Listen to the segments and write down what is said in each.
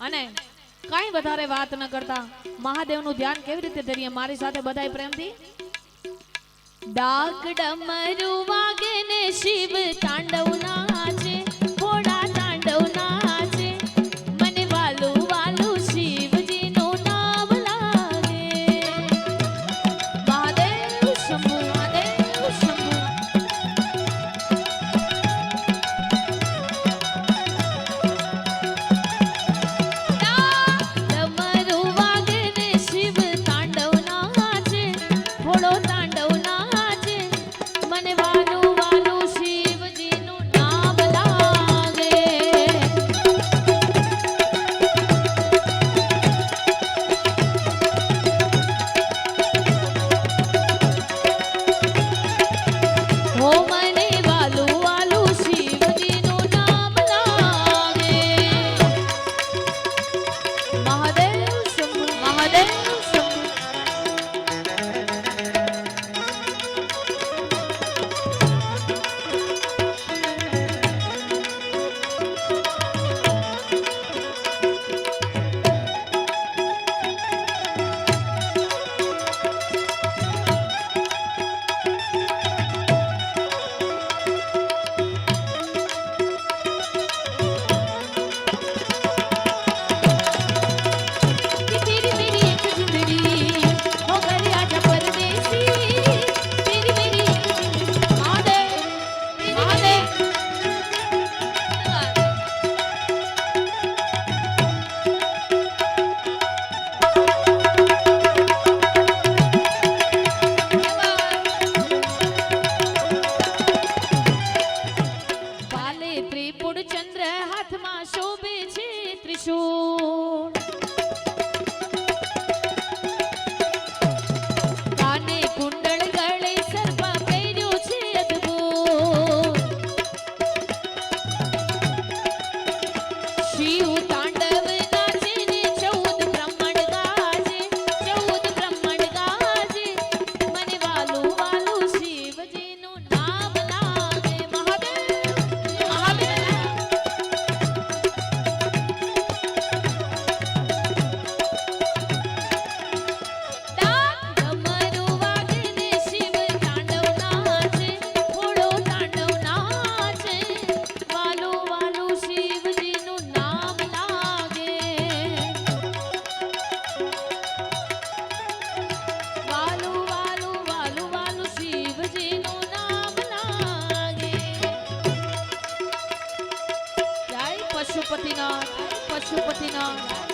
અને કઈ વધારે વાત ન કરતા મહાદેવનું ધ્યાન કેવી રીતે ધરીએ મારી સાથે બધા પ્રેમથી? ડાક ડમરુ વાગે ને શિવ તાંડવના ভোলো না। পশুপতিনাথ পশুপতিনাথ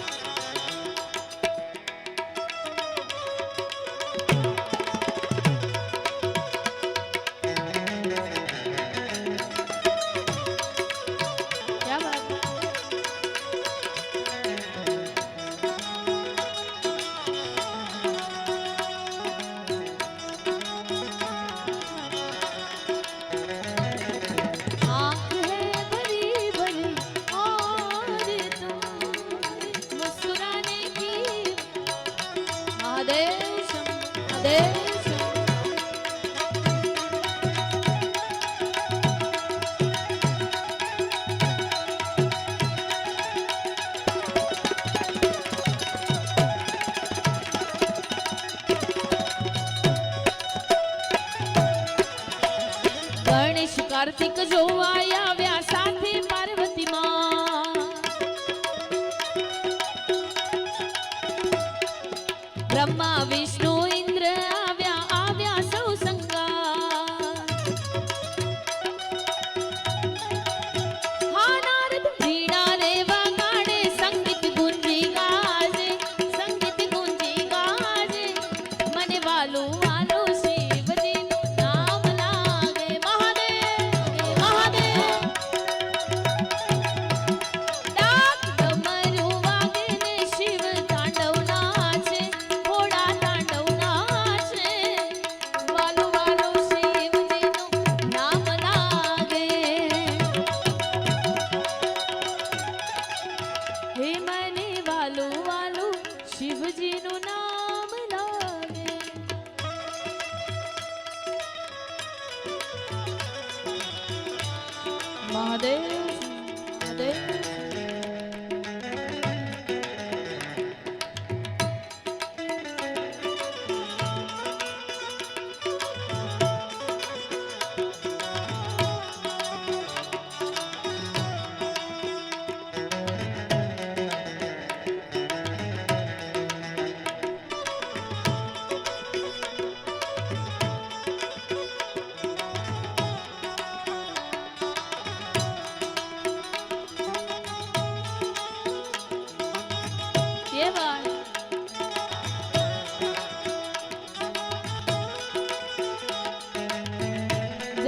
કાર્તિક જો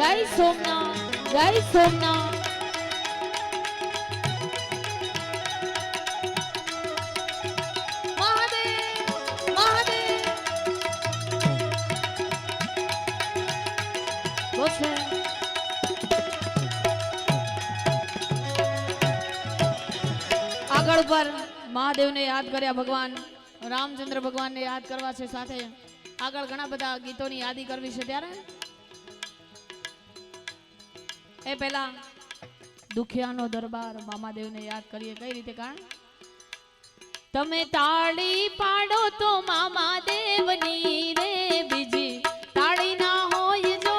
જય સોમનાથ જય સોમનાથ આગળ પર મહાદેવને યાદ કર્યા ભગવાન, રામચંદ્ર ભગવાનને યાદ કરવા છે સાથે. આગળ ઘણા બધા ગીતોની યાદી કરવી છે ત્યારે. એ પહેલા દુખિયાનો દરબાર મામાદેવને યાદ કરીએ. કઈ રીતે કારણ તમે તાળી પાડો તો મામાદેવની રે બીજી. તાળી ના હોય જો.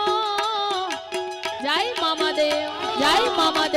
જય મામા દેવ જય મામા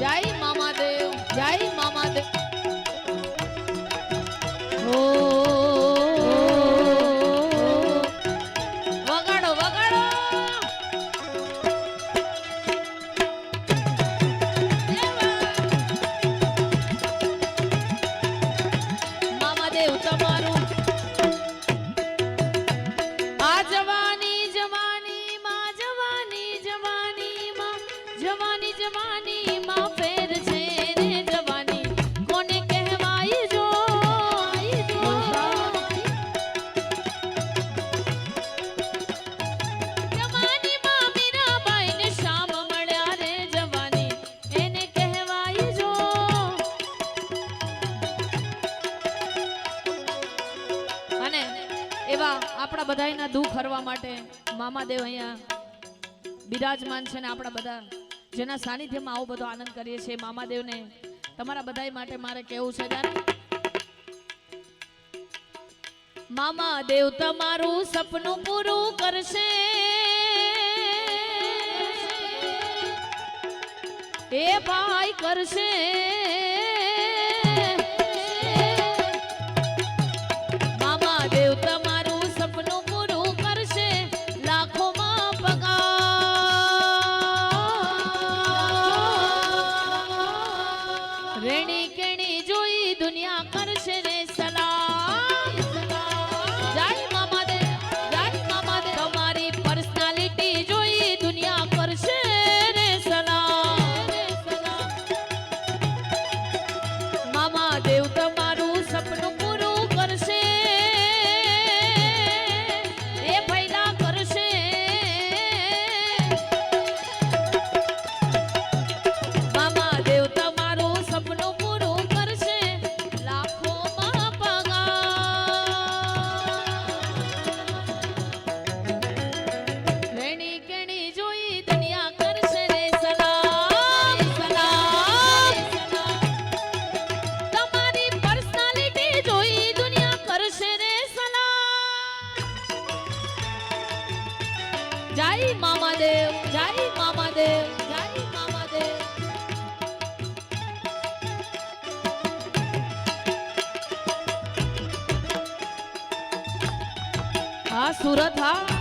જય મામા બધાયના દુઃખ હરવા માટે મામાદેવ અહીંયા બિરાજમાન છે ને આપણા બધા જેના સાનિધ્યમાં આવો બધો આનંદ કરીએ છીએ. મામાદેવને તમારા બધા માટે મારે કેવું છે ત્યારે મામાદેવ તમારું સપનું પૂરું કરશે. એ ભાઈ કરશે. જય મામાદેવ જય મામાદેવ જય મામાદેવ. હા સુરત હા.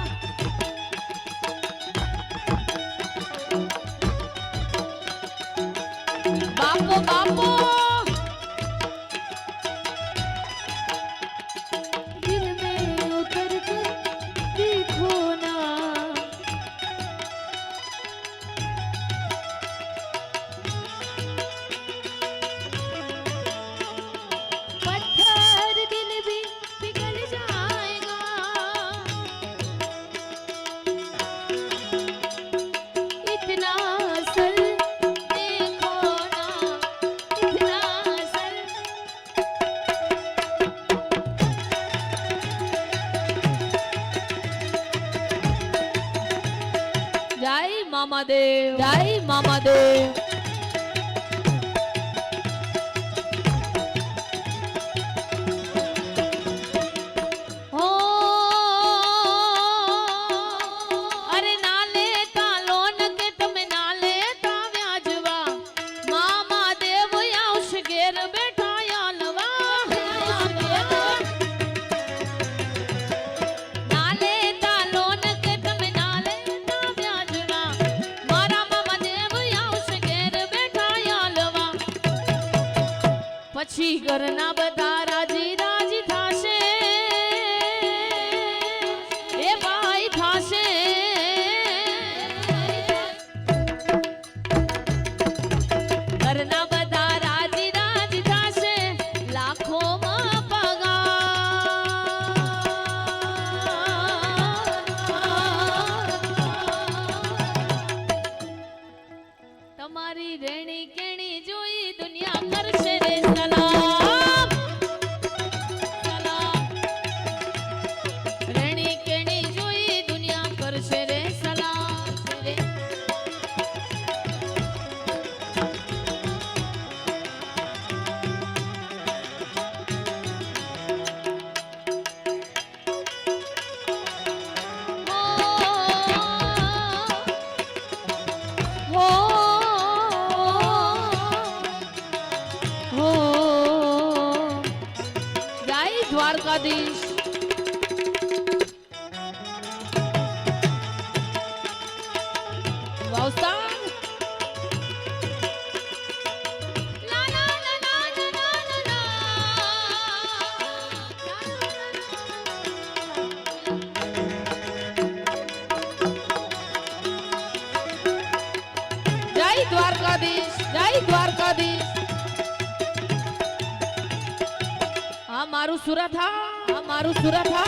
મારું સુરત હા, મારું સુરત હા.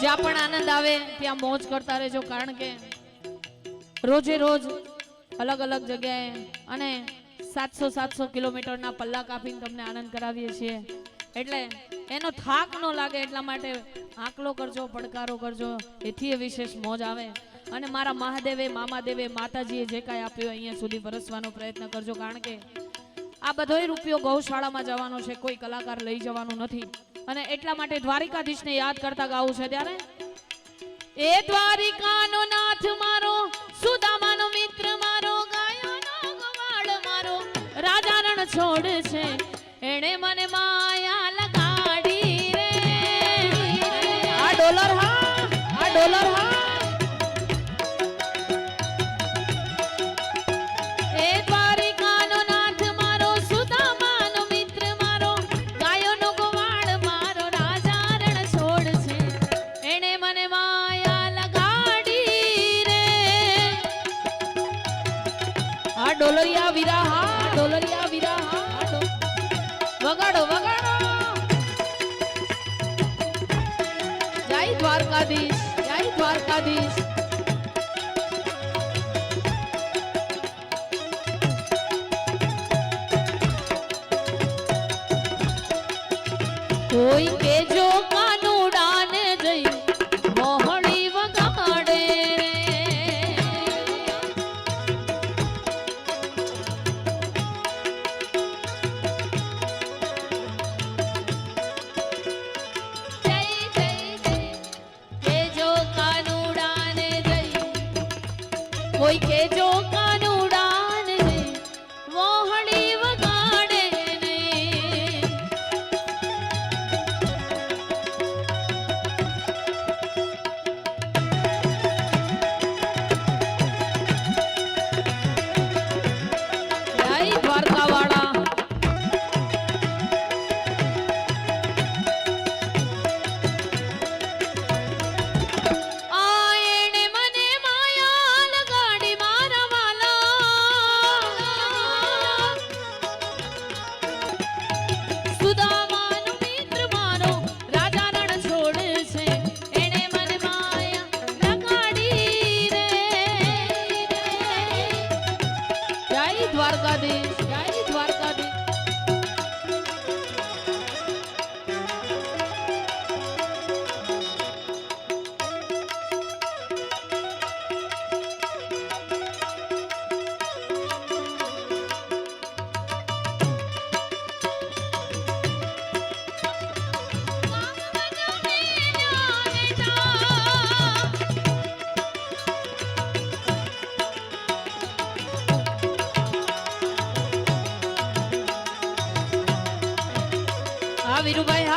જ્યાં પણ આનંદ આવે, ત્યાં મોજ કરતા રહેજો, કારણ કે રોજે રોજ અલગ અલગ જગ્યાએ અને સાતસો સાતસો કિલોમીટરના પલ્લા કાપીને તમને આનંદ કરાવીએ છીએ. એટલે એનો થાક ન લાગે, એટલા માટે આંકલો કરજો, પડકારો કરજો, એથી એ વિશેષ મોજ આવે. અને મારા મહાદેવે, મામાદેવે, માતાજીએ જે કાંઈ આપ્યું અહીંયા સુધી વરસવાનો પ્રયત્ન કરજો. કારણ કે આ બધોય રૂપિયો ગૌશાળામાં જવાનો છે, કોઈ કલાકાર લઈ જવાનું નથી. અને એટલા માટે દ્વારિકાધીશને યાદ કરતા ગાવું છે ત્યારે, એ દ્વારિકાનો નાથ મારો, સુદામાનો મિત્ર મારો, ગાયાનો ગવાડ મારો રાજા રણ છોડ છે, એણે મને માયા લગાડી રે. આ ડોલર હા, આ ડોલર હા. કોઈ કે வீரபாய்